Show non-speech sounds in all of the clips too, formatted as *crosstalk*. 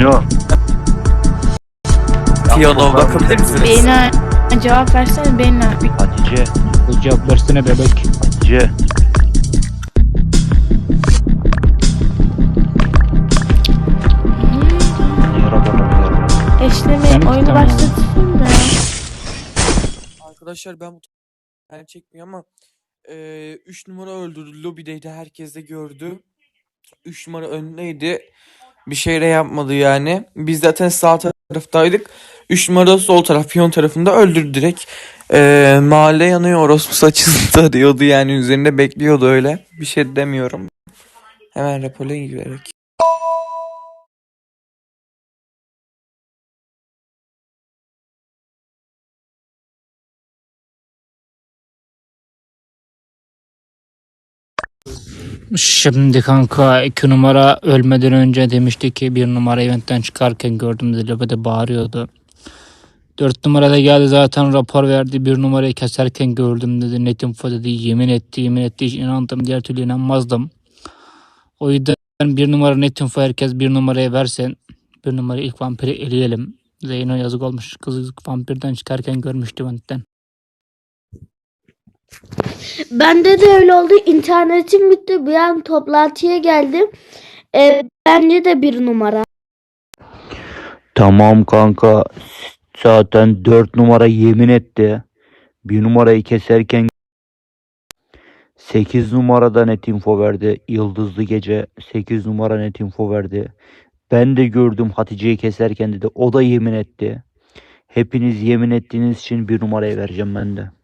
Zeyno. Piyano bakabilir misiniz? Beyna cevap versene Beyna. Hatice. Bu cevap versene bebek. Hatice. Eşleme oyunu başlatayım da. Arkadaşlar ben bu yani çekmiyor ama 3 numara öldürdü. Lobideydi. Herkes de gördü. 3 numara önündeydi. Bir şey de yapmadı yani. Biz zaten sağ taraftaydık. 3 numara sol taraf, piyon tarafında öldürdü direkt. Eee, mahalle yanıyor orospu saçında diyordu yani üzerinde bekliyordu öyle. Bir şey demiyorum. Hemen rapole girerek. Şimdi kanka iki numara ölmeden önce demişti ki bir numara eventten çıkarken gördüm dedi lobede bağırıyordu. Dört numarada geldi zaten rapor verdi. Bir numarayı keserken gördüm dedi. Net info dedi. Yemin etti yemin etti. Hiç inandım. Diğer türlü inanmazdım. O yüzden bir numara net info herkes bir numaraya versen bir numarayı ilk vampiri eleyelim. Zeyno yazık olmuş. Kızı vampirden çıkarken görmüştü eventten. Bende de öyle oldu. İnternetim bitti. Bir an toplantıya geldim. Ee, bence de bir numara. Tamam kanka. Zaten 4 numara yemin etti. Bir numarayı keserken 8 numarada net info verdi. Yıldızlı gece 8 numara net info verdi. Ben de gördüm Hatice'yi keserken dedi. O da yemin etti. Hepiniz yemin ettiğiniz için bir numarayı vereceğim ben de.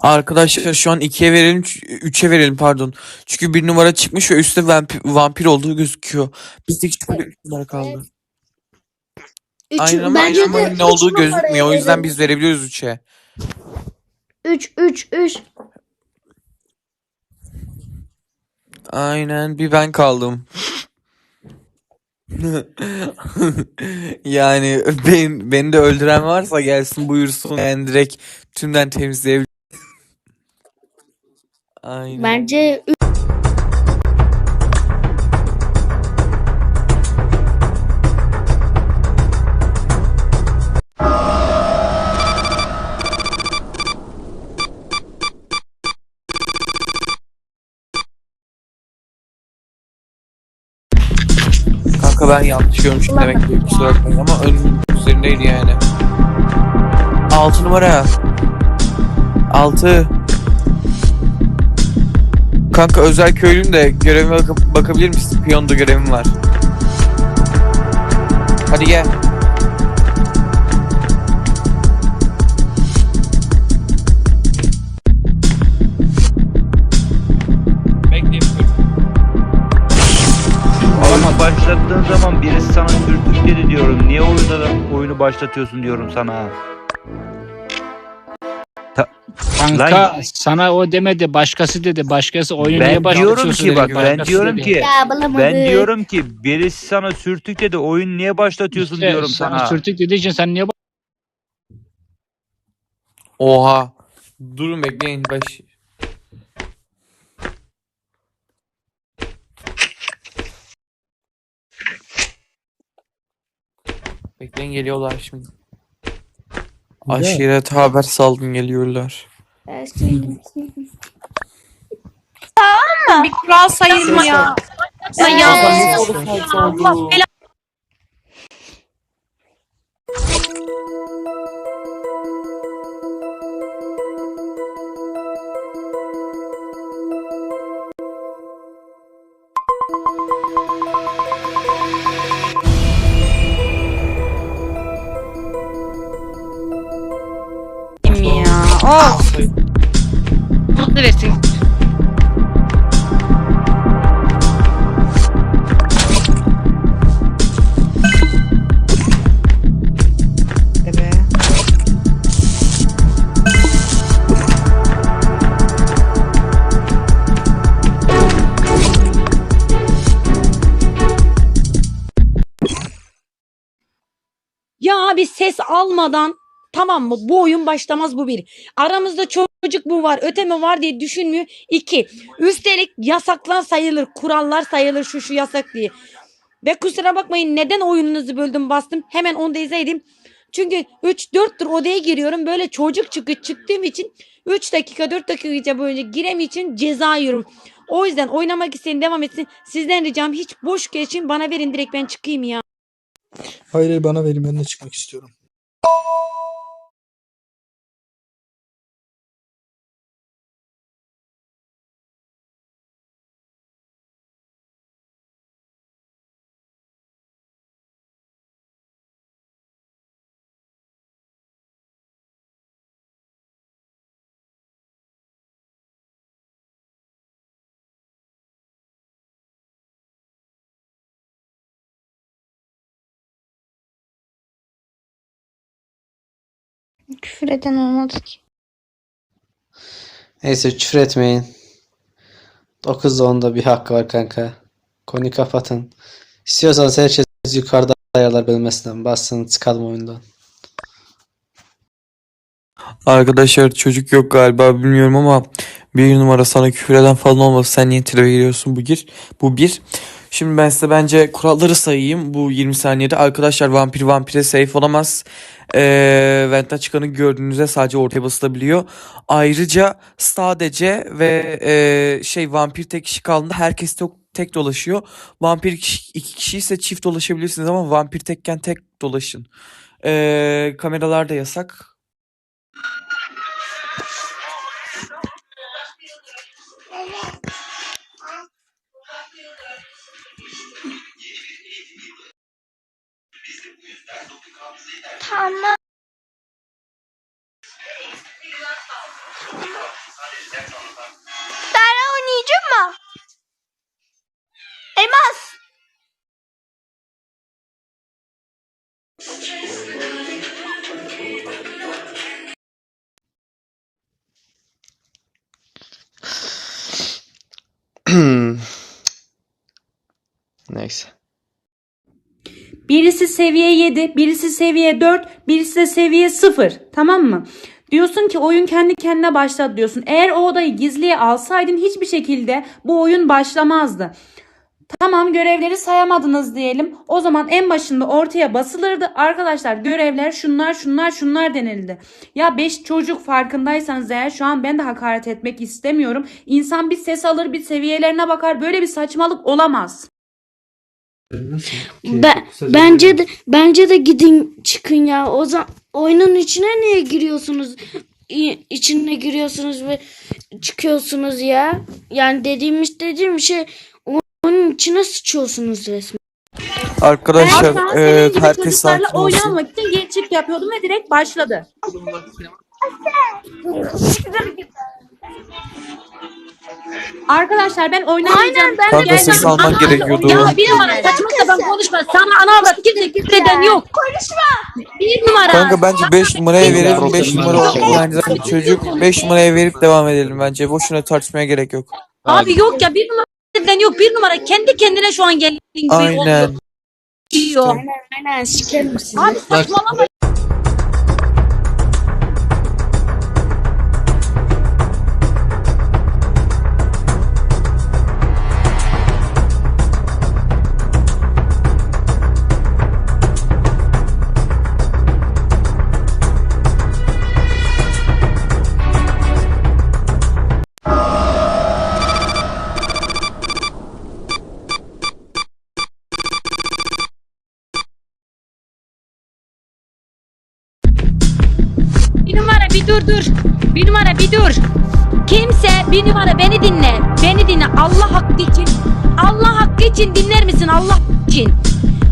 Arkadaşlar şu an 2'ye verelim, 3'e verelim pardon. Çünkü bir numara çıkmış ve üstte vampir, vampir olduğu gözüküyor. Bizde hiç böyle üç numara kaldı. Üç, Aynen ama bence ama de ne olduğu gözükmüyor. O yüzden biz verebiliyoruz 3'e. 3 3 3. Aynen bir ben kaldım. *laughs* yani ben, beni de öldüren varsa gelsin buyursun. Yani direkt tümden temizleyebilir. Aynen. Bence. Kanka ben yanlış görmüşüm demek ki kusura bakmayın ama önümün üzerindeydi yani. 6 numara. 6. Kanka özel köylüm de görevime bakıp bakabilir misin? Piyonda görevim var. Hadi gel. Oyunu başlattığın zaman birisi sana sürtük dedi diyorum. Niye oyunda oyunu başlatıyorsun diyorum sana. Kanka Lan- sana o demedi başkası dedi. Başkası oyunu Ben niye diyorum başlatıyorsun ki dedi. bak ben Başkası diyorum dedi. ki Ya ben diyorum ki birisi sana sürtük dedi. Oyun niye başlatıyorsun İşte diyorum sana. sana. Sürtük dediği için sen niye Oha. Durun bekleyin baş. Bekleyin geliyorlar şimdi. Aşiret haber saldım geliyorlar. Bir kural sayılmıyor. ya. ya. Aa! Buz neresi? Ya abi ses almadan tamam mı bu oyun başlamaz bu bir. Aramızda çocuk mu var öte mi var diye düşünmüyor. İki. Üstelik yasaklar sayılır kurallar sayılır şu şu yasak diye. Ve kusura bakmayın neden oyununuzu böldüm bastım hemen onu da izah edeyim. Çünkü 3-4'tür odaya giriyorum böyle çocuk çıkı çıktığım için 3 dakika 4 dakika boyunca giremediğim için ceza yiyorum. O yüzden oynamak isteyen devam etsin. Sizden ricam hiç boş geçin bana verin direkt ben çıkayım ya. Hayır, bana verin ben de çıkmak istiyorum. Küfür eden olmadı ki. Neyse küfür etmeyin. 9'da 10'da bir hakkı var kanka. Konuyu kapatın. İstiyorsanız herkes yukarıda ayarlar bölmesinden bassın çıkalım oyundan. Arkadaşlar çocuk yok galiba bilmiyorum ama bir numara sana küfür eden falan olmasa sen niye tribe giriyorsun bu gir. Bu bir. Şimdi ben size bence kuralları sayayım bu 20 saniyede. Arkadaşlar vampir vampire safe olamaz. Ee, Vent'ten çıkanı gördüğünüzde sadece ortaya basılabiliyor. Ayrıca sadece ve e, şey vampir tek kişi kaldığında herkes tek, tek dolaşıyor. Vampir kişi, iki kişi ise çift dolaşabilirsiniz ama vampir tekken tek dolaşın. Ee, kameralar da yasak. Tamam. Dara Birisi seviye 7, birisi seviye 4, birisi de seviye 0. Tamam mı? Diyorsun ki oyun kendi kendine başladı diyorsun. Eğer o odayı gizliye alsaydın hiçbir şekilde bu oyun başlamazdı. Tamam görevleri sayamadınız diyelim. O zaman en başında ortaya basılırdı. Arkadaşlar görevler şunlar şunlar şunlar denildi. Ya 5 çocuk farkındaysanız eğer şu an ben de hakaret etmek istemiyorum. İnsan bir ses alır bir seviyelerine bakar. Böyle bir saçmalık olamaz. Ben, bence de bence de gidin çıkın ya. O zaman oyunun içine niye giriyorsunuz? İçine giriyorsunuz ve çıkıyorsunuz ya. Yani dediğimiz dediğim şey onun içine sıçıyorsunuz resmen. Arkadaşlar Ben e, herkes sakin olsun. oynamak için geri çift yapıyordum ve direkt başladı. Arkadaşlar ben oynamayacağım. ben de Kanka ses Gelmem. alman Ana- gerekiyordu. Ya bir numara saçma sapan konuşma. Sana ana avrat kimse küfreden yok. Konuşma. Bir numara. Kanka bence 5 numaraya verelim. 5 numara yani zaten çocuk 5 numaraya verip devam edelim bence. Boşuna tartışmaya gerek yok. Abi yok ya bir numara küfreden yok. Bir numara kendi kendine şu an geldiğin gibi Aynen. oldu. Diyor. Aynen sikerim sizi. Abi saçmalama. Dur dur. Bir numara bir dur. Kimse bir numara beni dinle. Beni dinle Allah hakkı için. Allah hakkı için dinler misin Allah için?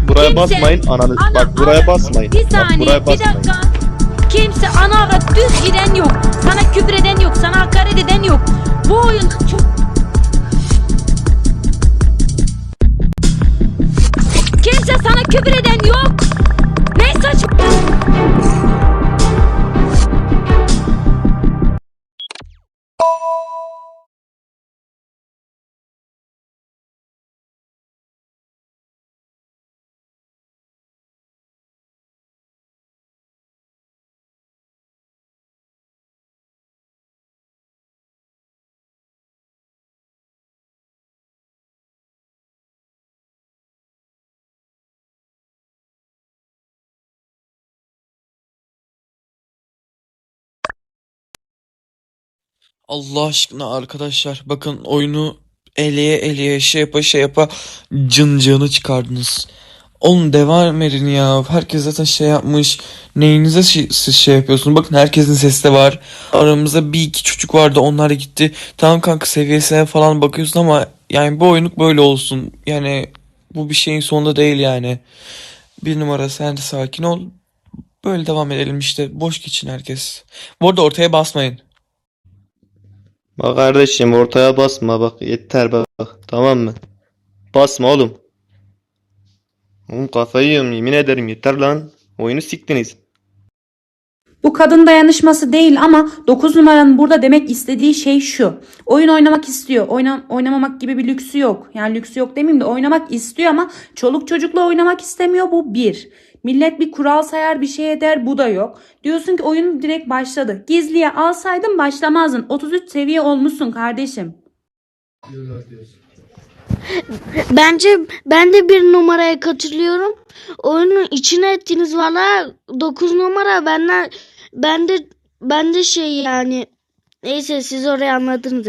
Buraya Kimse- basmayın ananı. Ana- Bak buraya ana- basmayın. Bir Bak saniye buraya bir basmayın. dakika. Kimse ana düz giden yok. Sana küfür eden yok. Sana hakaret eden yok. Bu oyun çok... Kimse sana küfür eden yok. Ne saçma... Allah aşkına arkadaşlar bakın oyunu eleye eleye şey yapa şey yapa cıncığını çıkardınız. Oğlum devam edin ya. Herkes zaten şey yapmış. Neyinize şey, siz şey yapıyorsunuz? Bakın herkesin sesi de var. Aramızda bir iki çocuk vardı. Onlar gitti. Tamam kanka seviyesine falan bakıyorsun ama yani bu oyunluk böyle olsun. Yani bu bir şeyin sonunda değil yani. Bir numara sen de sakin ol. Böyle devam edelim işte. Boş geçin herkes. Bu arada ortaya basmayın. Bak kardeşim ortaya basma bak yeter bak tamam mı? Basma oğlum. Oğlum kafayı yiyorum yemin ederim yeter lan. Oyunu siktiniz. Bu kadın dayanışması değil ama 9 numaranın burada demek istediği şey şu. Oyun oynamak istiyor. Oyna, oynamamak gibi bir lüksü yok. Yani lüksü yok demeyeyim de oynamak istiyor ama çoluk çocukla oynamak istemiyor bu bir. Millet bir kural sayar bir şey eder bu da yok. Diyorsun ki oyun direkt başladı. Gizliye alsaydın başlamazdın. 33 seviye olmuşsun kardeşim. Bence ben de bir numaraya katılıyorum. Oyunun içine ettiğiniz valla 9 numara benden ben de ben de şey yani neyse siz orayı anladınız.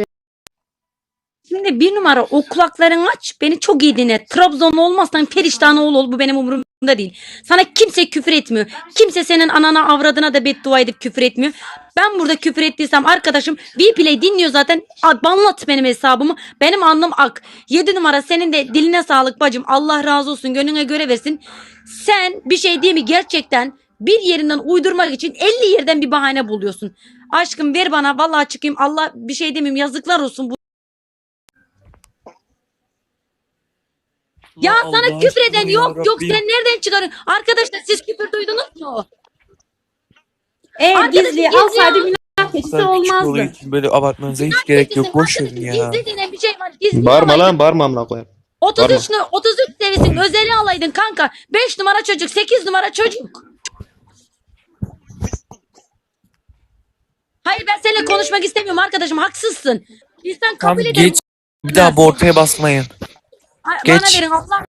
Şimdi bir numara o kulaklarını aç beni çok iyi dinle. Trabzonlu olmazsan periştan ol ol bu benim umurumda değil. Sana kimse küfür etmiyor. Kimse senin anana avradına da beddua edip küfür etmiyor. Ben burada küfür ettiysem arkadaşım Vplay dinliyor zaten. A- Banlat benim hesabımı. Benim alnım ak. 7 numara senin de diline sağlık bacım. Allah razı olsun gönlüne göre versin. Sen bir şey değil mi gerçekten bir yerinden uydurmak için 50 yerden bir bahane buluyorsun. Aşkım ver bana vallahi çıkayım Allah bir şey demeyeyim yazıklar olsun. Ya Allah sana küfür eden yok yok sen nereden çıkarın? Arkadaşlar siz küfür duydunuz mu? Eğer Arkadaşım gizliye gizli alsaydı al. günah keçisi olmazdı. için böyle abartmanıza hiç gerek yok. Boş verin ya. Gizli denen bir şey var. Gizli Bağırma alaydın. lan bağırma amına koyayım. 33 nu- 33 seviyesin özeli alaydın kanka. 5 numara çocuk 8 numara çocuk. Hayır ben seninle konuşmak istemiyorum arkadaşım haksızsın. Bizden Tamam kabul ederim. geç. Bir daha bu ortaya basmayın. Ay, Bana geç. verin Allah.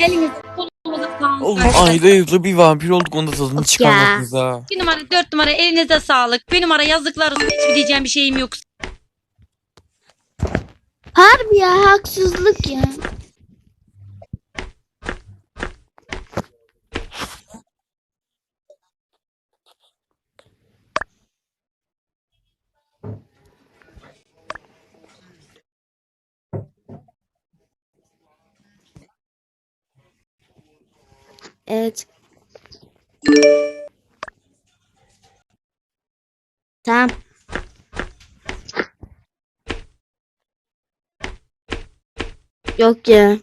Elinize kolunuza sağlık. Ayda yılda bir vampir olduk onda tadını çıkarmadınız ha. Bir numara dört numara elinize sağlık. Bir numara yazıklar olsun. Hiçbir diyeceğim bir şeyim yok. Harbi ya haksızlık ya. Evet. Tamam. Yok ya.